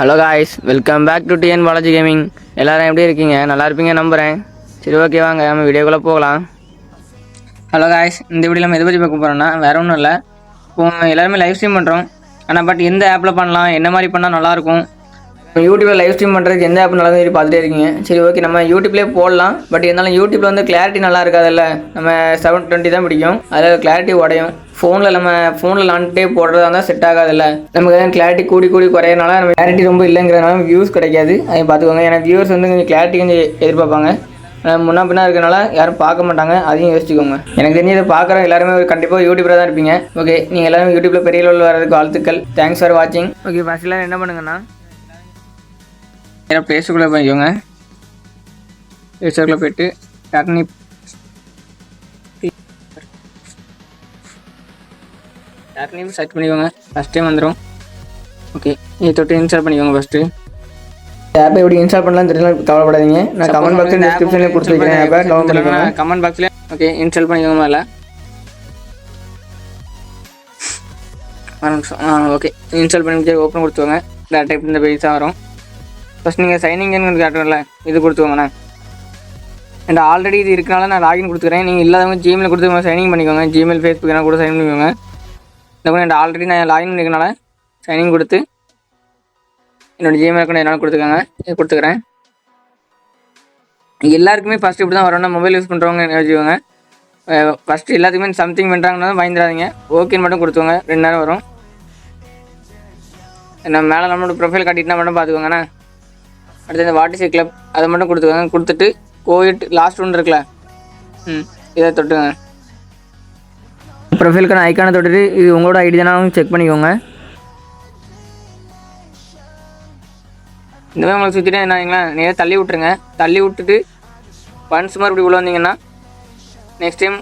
Hello guys welcome back to TN Balaji gaming எல்லோரும் எப்படி இருக்கீங்க? நல்லா இருப்பீங்க நம்புகிறேன் சரி ஓகே வாங்க. நம்ம வீடியோக்குள்ளே போகலாம். ஹலோ காய்ஸ் இந்த வீடியோ நம்ம எதை பற்றி பார்க்க போகிறோம்னா வேற ஒன்றும் இல்லை. இப்போ எல்லாருமே லைவ் ஸ்ட்ரீம் பண்ணுறோம் ஆனால் பட் எந்த ஆப்பில் பண்ணலாம்? என்ன மாதிரி பண்ணால் நல்லாயிருக்கும் யூடியூப்பில் லைவ் ஸ்ட்ரீம் பண்ணுறதுக்கு எந்த ஆப் நல்லா சொல்லி பார்த்துட்டே இருக்கீங்க. சரி ஓகே நம்ம யூடியூப்லேயே போடலாம். பட் இருந்தாலும் யூடியூப்பில் வந்து கிளாரிட்டி நல்லா இருக்காதுல்ல. நம்ம செவன் டுவெண்ட்டி தான் பிடிக்கும். அதில் கிளாரிட்டி உடையும். ஃபோனில் நம்ம ஃபோனில் லான்ட்டே போடுறதா இருந்தால் செட் ஆகாதுல்ல. நமக்கு எதாவது கிளாரிட்டி கூடி கூடி குறையனால நம்ம கிளாரிட்டி ரொம்ப இல்லைங்கிறதுனால வியூஸ் கிடைக்காது. அதை பார்த்துக்கோங்க. ஏன்னா வியூவர்ஸ் வந்து கொஞ்சம் கிளாரிட்டி கொஞ்சம் எதிர்பார்ப்பாங்க. முன்னா பின்னா இருக்கனால யாரும் பார்க்க மாட்டாங்க. அதையும் யோசிச்சுக்கோங்க. எனக்கு தெரிஞ்சு இதை பார்க்குற எல்லாருமே கண்டிப்பாக யூடியூப்பில் தான் இருப்பீங்க. ஓகே நீங்கள் எல்லாரும் யூடியூப்பில் பெரிய லெவலில் வரதுக்கு வாழ்த்துக்கள். தேங்க்ஸ் ஃபார் வாட்சிங் ஓகே ஃபஸ்ட் எல்லாரும் என்ன பண்ணுங்கன்னா நேராக ப்ளேஸுக்குள்ளே போய்க்கோங்க ப்ளேஸுக்குள்ளே போயிட்டு டர்னி டர்னி சர்ச் பண்ணிக்கோங்க. ஃபஸ்ட் டைம் வந்துடும் ஓகே இதை தொட்டு இன்ஸ்டால் பண்ணிக்கோங்க ஃபஸ்ட்டு ஆப்பை எப்படி இன்ஸ்டால் பண்ணலாம் தெரியல. கவலைப்படாதீங்க. நான் கமெண்ட் பாக்ஸில் டிஸ்கிரிப்ஷனில் கொடுத்துருக்கேன். ஆப்பை டவுன்லோட் பண்ணிக்கோங்க. கமெண்ட் பாக்ஸில் ஓகே இன்ஸ்டால் பண்ணிக்கோங்க மேலே. ஒரு நிமிஷம். ஆ ஓகே இன்ஸ்டால் பண்ணி ஓப்பன் கொடுத்துக்கோங்க. டேரக்டாக இந்த பேஜ் தான் வரும். ஃபஸ்ட் நீங்கள் சைனிங்கன்னு காட்டுறல இது கொடுத்துக்கோங்கண்ணே அண்ட் ஆல்ரெடி இது இருக்கனால நான் லாகின் கொடுத்துக்கிறேன். நீங்கள் இல்லாதவங்க ஜிமெயில் கொடுத்து சைனிங் பண்ணிக்கோங்க. ஜிமெயில் ஃபேஸ்புக் எல்லாம் கூட சைன் பண்ணிக்கோங்க. இந்த மாதிரி ஆல்ரெடி நான் லாகின் பண்ணிக்கனால சைனிங் கொடுத்து என்னோட ஜிமெயில் அக்கௌண்ட் என்னால் கொடுத்துக்கோங்க. கொடுத்துக்கிறேன். எல்லாருக்குமே ஃபஸ்ட்டு இப்படி தான் வரணும் மொபைல் யூஸ் பண்ணுறவங்க வச்சுக்கோங்க. ஃபஸ்ட்டு எல்லாத்துக்குமே சம்திங் பண்ணுறாங்கன்னா பயந்துடாதீங்க. ஓகேன்னு மட்டும் கொடுத்துக்கோங்க. ரெண்டு நேரம் வரும். நம்ம மேலே நம்மளோட ப்ரொஃபைல் காட்டிட்டுனா மட்டும் பார்த்துக்கோங்கண்ணே அடுத்து இந்த வாட்டிசி கிளப் அதை மட்டும் கொடுத்துக்கோங்க. கொடுத்துட்டு கோவிட் லாஸ்ட் ஒன்று இருக்குல்ல. ம் இதை தொட்டுங்க. ப்ரொஃபைலுக்கான ஐக்கானை தொட்டுட்டு இது உங்களோட ஐடி தானே செக் பண்ணிக்கோங்க. இந்த மாதிரி உங்களுக்கு சுற்றிட்டே என்னங்களா நேராக தள்ளி விட்ருங்க தள்ளி விட்டுட்டு ஒன்ஸ் மாதிரி இப்படி உள்ள வந்தீங்கன்னா நெக்ஸ்ட் டைம்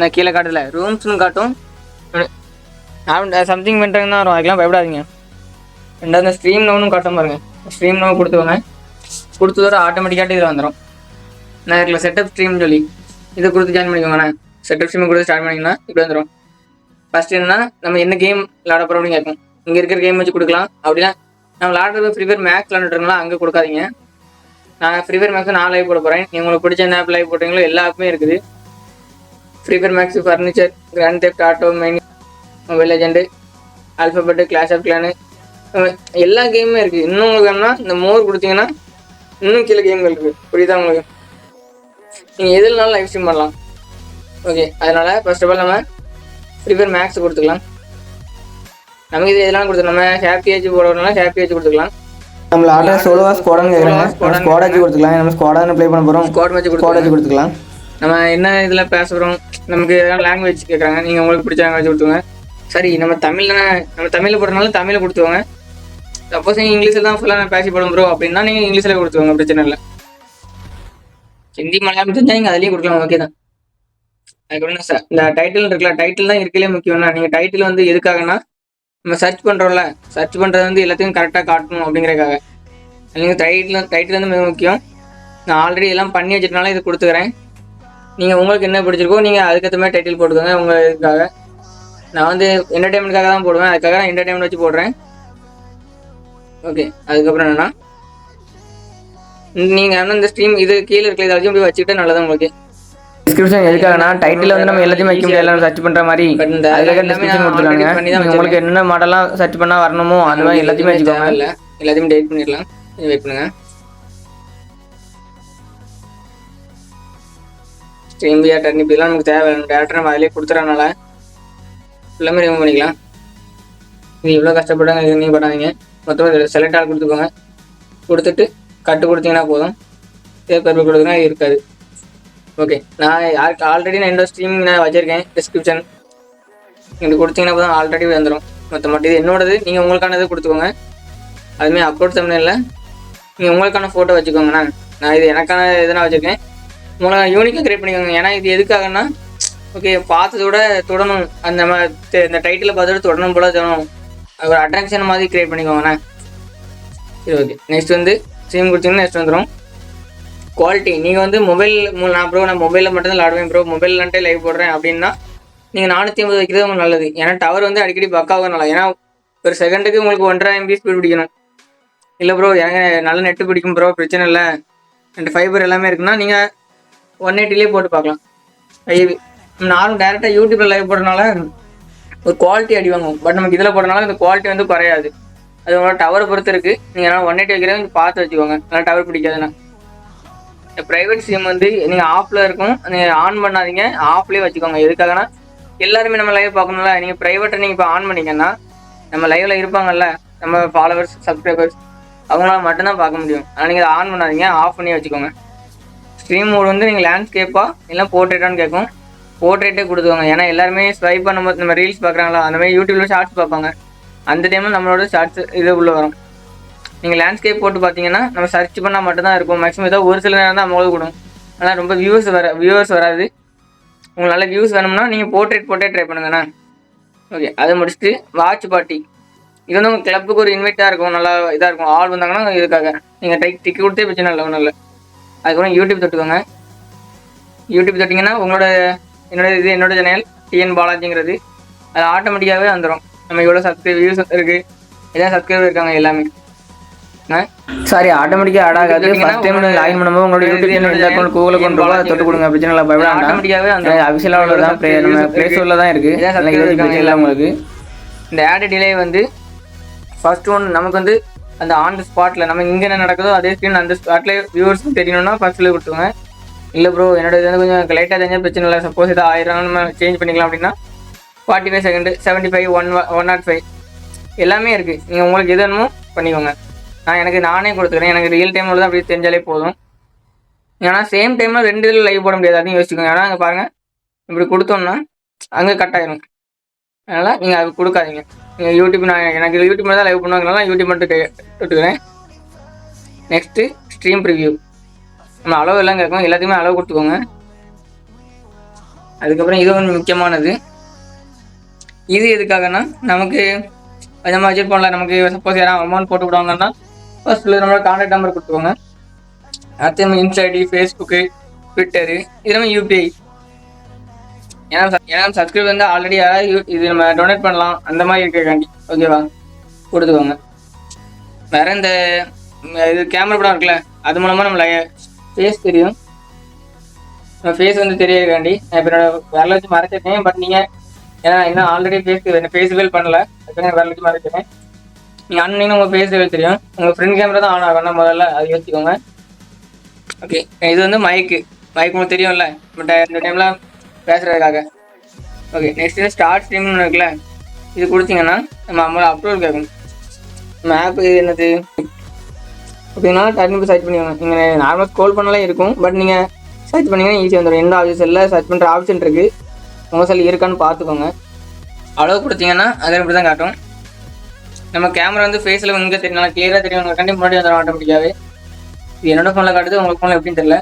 நான் கீழே காட்டல. ரூம்ஸ்னு காட்டும். சம்திங் பண்ணுறதுன்னு தான் வரும். அதுக்கெல்லாம் பயப்படாதீங்க. ரெண்டாவது ஸ்ட்ரீம் நோனும் காட்டும் பாருங்க. ஸ்ட்ரீம் நோ கொடுத்துவாங்க கொடுத்ததோட ஆட்டோமேட்டிக்காக இதில் வந்துடும் நான் இருக்கல செட்டப் ஸ்ட்ரீம் சொல்லி இதை கொடுத்து ஜாயின் பண்ணிக்கோங்கண்ணே. செட்டப் ஸ்ட்ரீம் கொடுத்து ஸ்டார்ட் பண்ணிங்கன்னா இப்படி வந்துடும் ஃபஸ்ட் என்னன்னா நம்ம என்ன கேம் விளாட போகிறோம் அப்படின்னு கேட்கும் இங்கே இருக்கிற கேம் வச்சு கொடுக்கலாம். அப்படின்னா நம்ம விளாடுறது ஃப்ரீ ஃபயர் மேக்ஸ் விளாண்டுருங்களா அங்கே கொடுக்காதீங்க. நான் ஃப்ரீ ஃபயர் மேக்ஸ் நான் லைவ் போட போகிறேன் நீங்கள் உங்களுக்கு பிடிச்ச என்ன ஆப் லைவ் போட்டீங்களோ எல்லா ஆப்புமே இருக்குது. Free fire max furniture grand theft auto main mobile legend alphabet class of clan எல்லா கேமுமே இருக்குது இன்னும் உங்களுக்கு வேணும்னா இந்த மோர் கொடுத்தீங்கன்னா இன்னும் கீழே கேம்கள் இருக்குது புரியுதா உங்களுக்கு? நீங்கள் எதுலனாலும் லைவ் ஸ்ட்ரீம் பண்ணலாம். ஓகே அதனால் ஃபர்ஸ்ட் ஆஃப் ஆல் நம்ம ஃப்ரீ ஃபயர் மேக்ஸ் கொடுத்துக்கலாம். நமக்கு இது எதெல்லாம் கொடுத்துக்கலாம் நம்ம ஹாப்பி ஏஜ் போடுறதுனால ஹாப்பி ஏஜ் கொடுத்துக்கலாம். நம்மள ஆர்டர் சோலோவா ஸ்குவாடான்னு கேக்குறாங்க. ஸ்குவாட் வச்சு கொடுத்துக்கலாம். நம்ம ஸ்குவாடான்னு ப்ளே பண்ண போறோம். ஸ்குவாட் மேட்ச் ஸ்குவாட் வச்சு கொடுத்துக்கலாம். நம்ம என்ன இதில் பேச போகிறோம் நமக்கு எதாவது லாங்குவேஜ் கேட்குறாங்க நீங்கள் உங்களுக்கு பிடிச்ச லாங்குவேஜ் கொடுத்துங்க சரி நம்ம தமிழ் தானே நம்ம தமிழில் போடுறதுனால தமிழில் கொடுத்துவாங்க சப்போஸ் நீங்கள் இங்கிலீஷில் தான் ஃபுல்லாக நான் பேசி போடும் ப்ரோ அப்படின்னா நீங்கள் இங்கிலீஷில் கொடுத்துருவாங்க பிரச்சனை இல்லை. ஹிந்தி மலையாளம் தெரிஞ்சால் நீங்கள் அதிலேயே கொடுக்கலாம் ஓகே தான். அதுக்கப்புறம் சார் இந்த டைட்டில் இருக்குல்ல டைட்டில் தான் இருக்கலே முக்கியம்னா நீங்கள் டைட்டில் வந்து எதுக்காகனா நம்ம சர்ச் பண்ணுறோம்ல சர்ச் பண்ணுறது வந்து எல்லாத்தையும் கரெக்டாக காட்டணும் அப்படிங்கிறதுக்காக. நீங்கள் டைட்டில் டைட்டில் வந்து மிக முக்கியம். நான் ஆல்ரெடி எல்லாம் பண்ணி வச்சிட்டனால இது கொடுத்துக்கிறேன். நீங்கள் உங்களுக்கு என்ன பிடிச்சிருக்கோ நீங்கள் அதுக்கேற்ற மாதிரி டைட்டில் போட்டுக்கோங்க உங்கள் இதுக்காக நான் வந்து என்டர்டைன்மெண்ட்காக தான் போடுவேன் அதுக்காக நான் என்டர்டைன்மெண்ட் வச்சு போடுறேன். ஓகே அதுக்கப்புறம் என்னன்னா நீங்கள் ஆனால் இந்த ஸ்ட்ரீம் இது கீழே இருக்கிற வச்சு இப்படி வச்சுக்கிட்டே நல்லது உங்களுக்கு. டிஸ்கிரிப்ஷன் எதுக்காகனா டைட்டில் வந்து நம்ம எல்லாத்தையும் வைக்க முடியாது சர்ச் பண்ற மாதிரி. அதுக்காக டிஸ்கிரிப்ஷன் கொடுத்துருக்காங்க. நீங்க உங்களுக்கு என்ன மாடலாம் சர்ச் பண்ணா வரணுமோ அது மாதிரி எல்லாத்தையுமே வச்சுக்கோங்க. இல்லை எல்லாத்தையும் டெலிட் பண்ணிடலாம். வெயிட் பண்ணுங்க. ஸ்ட்ரீம் பிஆர் டர்னி இப்படிலாம் நமக்கு தேவை டேரக்டர் நம்ம அதிலே கொடுத்துறனால எல்லாமே ரிமூவ் பண்ணிக்கலாம். இது இவ்வளோ கஷ்டப்பட்டாங்க இது பண்ணாதீங்க. மொத்தமாக இதில் செலக்ட் ஆக கொடுத்துக்கோங்க. கொடுத்துட்டு கட்டு கொடுத்தீங்கன்னா போதும். பேப்பர் கொடுத்தீங்கன்னா இருக்காது. ஓகே நான் யாருக்கு ஆல்ரெடி நான் என்னோட ஸ்ட்ரீம் நான் வச்சுருக்கேன். டிஸ்கிரிப்ஷன் நீங்கள் கொடுத்தீங்கன்னா போதும் ஆல்ரெடி வந்துடும் மொத்த மட்டும் இது என்னோடது நீங்கள் உங்களுக்கானது கொடுத்துக்கோங்க. அதுமாதிரி அப்லோட் தமிழில் நீங்கள் உங்களுக்கான ஃபோட்டோ வச்சுக்கோங்கண்ணா நான் இது எனக்கான இதை நான் வச்சுருக்கேன். உங்களை யூனிக்காக கிரியேட் பண்ணிக்கோங்க. ஏன்னா இது எதுக்காகன்னா ஓகே பார்த்ததோட தொடணும். அந்த நம்ம இந்த டைட்டில் பார்த்தோட தொடணும் போல தோணும். ஒரு அட்ராக்ஷன் மாதிரி கிரியேட் பண்ணிக்கோங்கண்ணா சரி ஓகே நெக்ஸ்ட் வந்து சேம் கொடுத்தீங்கன்னா நெக்ஸ்ட் வந்துடும் குவாலிட்டி நீங்கள் வந்து மொபைல் நான் ப்ரோ நான் மொபைலில் மட்டும் தான் விளாடுவேன் ப்ரோ மொபைல்லன்ட்டே லைவ் போடுறேன் அப்படின்னா நீங்கள் நானூற்றி ஐம்பது வைக்கிறது உங்களுக்கு நல்லது. ஏன்னா டவர் வந்து அடிக்கடி பக்காகும் நல்லா ஏன்னா ஒரு செகண்டுக்கு உங்களுக்கு ஒன்றரை எம்பி ஸ்பீட் பிடிக்கணும். இல்லை ப்ரோ எனக்கு நல்ல நெட்டு பிடிக்கும் ப்ரோ பிரச்சனை இல்லை. ரெண்டு ஃபைபர் எல்லாமே இருக்குன்னா நீங்கள் ஒன் எயிட்டிலே போட்டு பார்க்கலாம். ஐவி நானும் டேரெக்டாக யூடியூப்பில் லைவ் போடுறதுனால ஒரு குவாலிட்டி அடி வாங்கும் பட் நமக்கு இதில் போடுறதுனால இந்த குவாலிட்டி வந்து குறையாது. அது உங்களோட டவரை பொறுத்து இருக்குது நீங்கள் அதனால் ஒன் எயிட்டி வைக்கிறத கொஞ்சம் பார்த்து வச்சுக்கோங்க. அதனால் டவர் பிடிக்காதுன்னா. ப்ரைவேட் சிம் வந்து நீங்கள் ஆஃபில் இருக்கும். நீங்கள் ஆன் பண்ணாதீங்க. ஆஃப்லேயே வச்சுக்கோங்க. எதுக்காகனா எல்லாருமே நம்ம லைவ் பார்க்கணும்ல. நீங்கள் ப்ரைவேட்டை நீங்கள் இப்போ ஆன் பண்ணீங்கன்னா நம்ம லைவ்ல இருப்பாங்கல்ல நம்ம ஃபாலோவர்ஸ் சப்ஸ்கிரைபர்ஸ் அவங்களால மட்டும்தான் பார்க்க முடியும். அதனால் நீங்கள் ஆன் பண்ணாதீங்க. ஆஃப் பண்ணி வச்சுக்கோங்க. ஸ்ட்ரீம் மோட் வந்து நீங்கள் லேண்ட்ஸ்கேப்பா இல்லை போர்ட்ரேட்டான்னு கேட்கும். போர்ட்ரேட்டே கொடுத்துவாங்க ஏன்னா எல்லாருமே ஸ்வைப் பண்ணும்போது நம்ம ரீல்ஸ் பார்க்குறாங்களா? அந்த மாதிரி யூடியூப்ல ஷார்ட்ஸ் பார்ப்பாங்க. அந்த டைமில் நம்மளோட ஷார்ட்ஸ் இது உள்ளே வரும். நீங்கள் லேண்ட்ஸ்கேப் போட்டு பார்த்தீங்கன்னா நம்ம சர்ச் பண்ணால் மட்டும்தான் இருக்கும். மேக்ஸிமம் ஏதோ ஒரு சில நேரம் தான் அவங்களுக்கு கொடுக்கும் ஆனால் ரொம்ப வியூஸ் வர வியூவர்ஸ் வராது. உங்களுக்கு வியூஸ் வேணும்னா நீங்கள் போர்ட்ரேட் போட்டே ட்ரை பண்ணுங்கண்ணா ஓகே அதை முடிச்சுட்டு வாட்ச் பார்ட்டி இது வந்து உங்கள் கிளப்புக்கு ஒரு இன்வைட்டாக இருக்கும். நல்லா இதாக இருக்கும். ஆள் வந்தாங்கன்னா இதுக்காக. நீங்கள் டைக் டிக்கி கொடுத்தே பிரச்சனை இல்லை ஒன்றும் இல்லை. அதுக்கப்புறம் யூடியூப் தொட்டுக்கோங்க. யூடியூப் தொட்டிங்கன்னா உங்களோட என்னோட இது என்னோட சேனல் டிஎன் பாலாஜிங்கிறது. அது ஆட்டோமேட்டிக்காகவே வந்துடும் நம்ம இவ்வளோ சப்ஸ்கிரைப் வியூஸ் இருக்குது எதாவது சப்ஸ்கிரைபர் இருக்காங்க எல்லாமே. சாரி ஆட்டோமேட்டிக்காக ஆட் ஆகாது. ஃபர்ஸ்ட் டைம் நீங்கள் லாகின் பண்ணும்போது உங்களோட யூடியூப் சேனல் அக்கௌண்ட் கூகுளில் கொண்டு போக தொட்டு கொடுங்க. பிரச்சனை இல்லை பயப்படாண்டா ஆட்டோமேட்டிக்காகவே அந்த அபிஷியலாக உள்ளதான் Play- நம்ம ப்ளே ஸ்டோரில் தான் இருக்குது பிரச்சனை இல்லை உங்களுக்கு. இந்த ஆட் டிலே வந்து ஃபர்ஸ்ட் ஒன் நமக்கு வந்து அந்த ஆன் த ஸ்பாட்டில் நம்ம இங்கே என்ன நடக்குதோ அதே ஸ்க்ரீன் அந்த ஸ்பாட்டில் வியூவர்ஸ்க்கு தெரியணும்னா ஃபர்ஸ்ட்ல கொடுத்துருங்க. இல்லை ப்ரோ என்னோட இது வந்து கொஞ்சம் லைட்டாக தெரிஞ்சால் பிரச்சனை இல்லை. சப்போஸ் இது ஆயிரம் நம்ம சேஞ்ச் பண்ணிக்கலாம் அப்படின்னா forty five second seventy five one one not five எல்லாமே இருக்குது நீங்கள் உங்களுக்கு எது வேணுமோ பண்ணிக்கோங்க. நான் எனக்கு நானே கொடுத்துக்கிறேன். எனக்கு ரியல் டைமில் தான் அப்படி தெரிஞ்சாலே போதும். ஏன்னா சேம் டைமில் ரெண்டு இதில் லைவ் போட முடியாது. அதையும் யோசிச்சுக்கோங்க. ஏன்னா அங்கே பாருங்கள் இப்படி கொடுத்தோம்னா அங்கே கட் ஆயிரும். அதனால் நீங்கள் அது கொடுக்காதீங்க. நீங்கள் யூடியூப் நான் எனக்கு யூடியூப் தான் லைவ் பண்ணுவாங்கனால நான் யூடியூப் மட்டும் கே- விட்டுக்கிறேன் நெக்ஸ்ட்டு ஸ்ட்ரீம் ரிவ்யூ நம்ம அளவு எல்லாம் கேட்கும் எல்லாத்தையுமே அளவு கொடுத்துக்கோங்க. அதுக்கப்புறம் இது ஒன்று முக்கியமானது. இது எதுக்காகனா நமக்கு நம்ம வச்சிருப்போம்ல நமக்கு சப்போஸ் யாராவது அமௌண்ட் போட்டு விடுவாங்கன்னா ஃபர்ஸ்ட்ல நம்மளோட கான்டாக்ட் நம்பர் கொடுத்துக்கோங்க. அடுத்து நம்ம இன்ஸ்டா ஐடி ஃபேஸ்புக்கு ட்விட்டரு இது நம்ம யூபிஐ ஏன்னா ஏன்னா சப்ஸ்கிரைப் வந்து ஆல்ரெடி யாராவது இது நம்ம டொனேட் பண்ணலாம். அந்த மாதிரி இருக்காண்டி ஓகேவா கொடுத்துக்கோங்க. வேற இந்த இது கேமரா படம் இருக்குல்ல அது மூலமா நம்ம ஃபேஸ் தெரியும். ஃபேஸ் வந்து தெரியாதுக்காண்டி நான் இப்போ என்னோட விரல வச்சு மறைச்சிருக்கேன். பட் நீங்கள் ஏன்னா இன்னும் ஆல்ரெடி ஃபேஸ் ஃபேஸ் வேல் பண்ணல. அதுக்காக விரல வச்சு மறைச்சிருக்கேன். நீங்கள் அண்ணனும் உங்கள் ஃபேஸ் வேல் தெரியும். உங்கள் ஃப்ரண்ட் கேமரா தான் ஆன் ஆகணும் முதல்ல அது யோசிச்சுக்கோங்க. ஓகே இது வந்து மைக்கு மைக் உங்களுக்கு தெரியும்ல. பட் இந்த டைம்லாம் பேசுகிறதுக்காக ஓகே நெக்ஸ்ட் ஸ்டார்ட் ஸ்ட்ரீம்னு இருக்குல்ல. இது கொடுத்தீங்கன்னா நம்ம அம்மா அப்லோட் கேட்கணும். நம்ம ஆப் என்னது? அப்படின்னா டக்குனு சர்ச் பண்ணிக்கோங்க. நீங்கள் நார்மலாக ஸ்க்ரோல் பண்ணாலே இருக்கும். பட் நீங்கள் சர்ச் பண்ணிங்கன்னா ஈஸியாக வந்துடும் எந்த ஆஃபீஸ் இல்லை. சர்ச் பண்ணுற ஆப்ஷன் இருக்குது உங்கள் செல் இருக்கான்னு பார்த்துக்கோங்க. அளவு கொடுத்தீங்கன்னா அதே இப்படி தான் காட்டும். நம்ம கேமரா வந்து ஃபேஸில் இங்கே தெரியும் கிளியராக தெரியும் உங்கள் கண்டி முன்னாடி வந்துடும் ஆட்டோமேட்டிக்காகவே இது என்னோட ஃபோனில் காட்டுது உங்கள் ஃபோனில் எப்படின்னு தெரியல.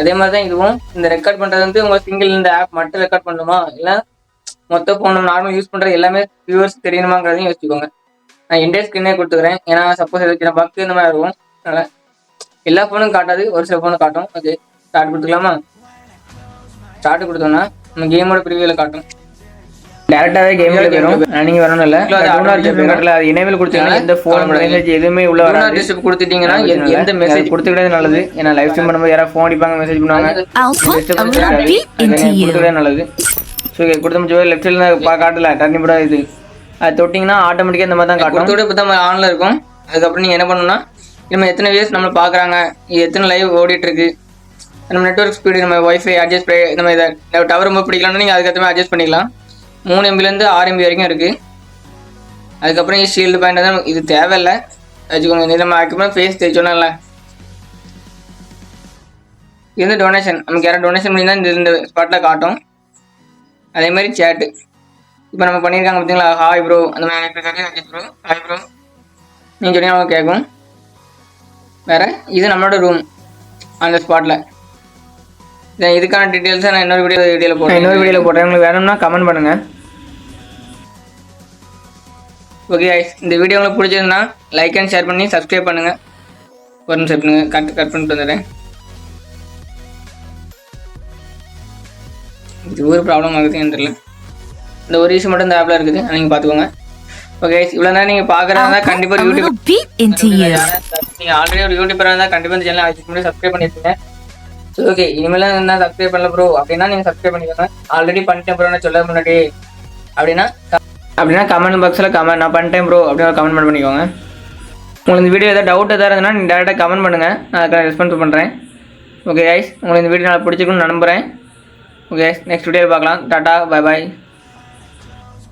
அதே மாதிரி தான் இதுவும். இந்த ரெக்கார்ட் பண்ணுறது வந்து உங்கள் சிங்கிள் இந்த ஆப் மட்டும் ரெக்கார்ட் பண்ணணுமா? இல்லை மொத்த ஃபோன் நார்மல் யூஸ் பண்ணுற எல்லாமே வியூவர்ஸ் தெரியணுமாங்கிறதையும் யோசிச்சுக்கோங்க. நான் இண்டியா ஸ்க்ரீனே கொடுத்துக்கிறேன். ஏன்னா சப்போஸ் எதுக்கு பக்கு இந்த மாதிரி இருக்கும் அதனால் எல்லா ஃபோனும் காட்டாது. ஒரு சில ஃபோனும் காட்டும். Okay start கொடுத்துக்கலாமா? ஸ்டார்ட் கொடுத்தோம்னா நம்ம கேமோட ப்ரிவியூவில் காட்டும். டேரக்டாவே கேம்ல போயிடும் நீங்க வரணும் இல்ல இல்ல, அது எனேபிள் கொடுத்தீங்கன்னா இந்த ஃபோன். மெசேஜ் எதுவுமே உள்ள வராது. disturb கொடுத்துட்டீங்கன்னா எந்த- மெசேஜ் கொடுத்துக்கிட்டே நல்லது. ஏன்னா லைவ் ஸ்ட்ரீம் பண்ணும்போது யாராவது ஃபோன் அடிப்பாங்க மெசேஜ் பண்ணுவாங்க. கொடுத்துக்கிட்டே நல்லது. ஸோ கொடுத்த முடிஞ்ச லெஃப்ட் சைடில் பா காட்டல. டர்னி போட இது. அது தொட்டிங்கன்னா ஆட்டோமேட்டிக்காக இந்த மாதிரி தான் காட்டும். கொடுத்தோட இப்போ தான் ஆன்ல இருக்கும். அதுக்கப்புறம் நீங்கள் என்ன பண்ணணும்னா நம்ம எத்தனை வியூஸ் நம்ம பார்க்குறாங்க இது எத்தனை லைவ் ஓடிட்டு இருக்கு நம்ம நெட்வொர்க் ஸ்பீடு நம்ம ஒய்ஃபை அட்ஜஸ்ட் நம்ம இதை டவர் ரொம்ப பிடிக்கலாம்னா நீங்கள் அதுக்கேற்ற மாதிரி அட்ஜஸ்ட் பண்ணிக்கலாம். மூணு எம்பிலேருந்து ஆறு எம்பி வரைக்கும் இருக்குது அதுக்கப்புறம் ஷீல்டு பாயிண்ட் தான் இது தேவையில்லை. வச்சுக்கோங்க இது நம்ம அதுக்கப்புறம் ஃபேஸ் தெரிச்சோம்ல இது வந்து டொனேஷன் நமக்கு யாராவது டொனேஷன் பண்ணி தான் இந்த இந்த ஸ்பாட்டில் காட்டும். அதே மாதிரி சேட்டு இப்போ நம்ம பண்ணியிருக்காங்க பார்த்தீங்களா ஹாய் ப்ரோ அந்த மாதிரி எனக்கு ப்ரோ ஹாய் ப்ரோ நீங்கள் சொன்னீங்க அவங்க கேட்கும். வேற? இது நம்மளோட ரூம் அந்த ஸ்பாட்டில் இதுக்கான டீட்டெயில்ஸை நான் இன்னொரு வீடியோ வீடியோவில் போடுறேன். இன்னொரு வீடியோவில் உங்களுக்கு வேணும்னா கமெண்ட் பண்ணுங்க. Okay guys. இந்த வீடியோ உங்களுக்கு பிடிச்சிருந்தா லைக் அண்ட் ஷேர் பண்ணி சப்ஸ்கிரைப் பண்ணுங்க. ஒரு நிமிஷம் பண்ணுங்க கட் கட் பண்ணிட்டு வந்துடுறேன். இது ஒரு ப்ராப்ளம் ஆகுதுன்னு தெரியல. இந்த ஒரு இஷ்யூ மட்டும் இந்த ஆப்பில் இருக்குது. நீங்கள் பார்த்துக்கோங்க. ஓகே இவ்வளோ நேரம் நீங்கள் put கண்டிப்பாக யூடியூப். நீங்கள் ஆல்ரெடி ஒரு யூடியூபராக இருந்தால் கண்டிப்பாக இந்த சேனல் அதுக்கு முன்னாடி சப்ஸ்கிரைப் பண்ணியிருப்பீங்க ஸோ ஓகே இனிமேல் என்ன சப்ஸ்கிரைப் பண்ணல ப்ரோ அப்படின்னா நீங்கள் சப்ஸ்கிரைப் பண்ணிக்கோங்க. ஆல்ரெடி பண்ணிட்டேன் ப்ரோ நான் சொல்ல முன்னாடி. அப்படின்னா அப்படின்னா கமெண்ட் பாக்ஸில் கமெண்ட் நான் பண்ணிட்டேன் ப்ரோ அப்படின்னு ஒரு கமெண்ட் பண்ணிக்கோங்க. உங்களுக்கு இந்த வீடியோ ஏதாவது டவுட் எதாவது இருந்ததுன்னா நீங்கள் டேரெக்டாக கமெண்ட் பண்ணுங்கள் நான் அதுக்காக ரெஸ்பான்ஸ் பண்ணுறேன் ஓகே கைஸ் உங்களுக்கு இந்த வீடியோ நான் பிடிச்சிருக்குன்னு நம்புகிறேன் ஓகே நெக்ஸ்ட் வீடியோ பார்க்கலாம். டாட்டா பை பாய்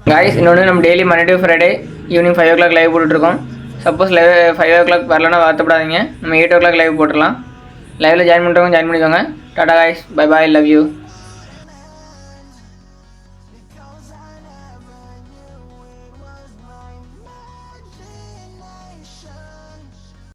காய்ஸ் இன்னொன்று நம்ம daily Monday to Friday evening five o'clock live போட்டுட்ருக்கோம். Suppose live five o'clock வரலன்னா வருத்தப்படாதீங்க. நம்ம எயிட் ஓ கிளாக் லைவ் போட்டுடலாம் லைவில் ஜாயின் பண்ணுறவங்க ஜாயின் பண்ணிக்கோங்க. Tata guys bye bye love you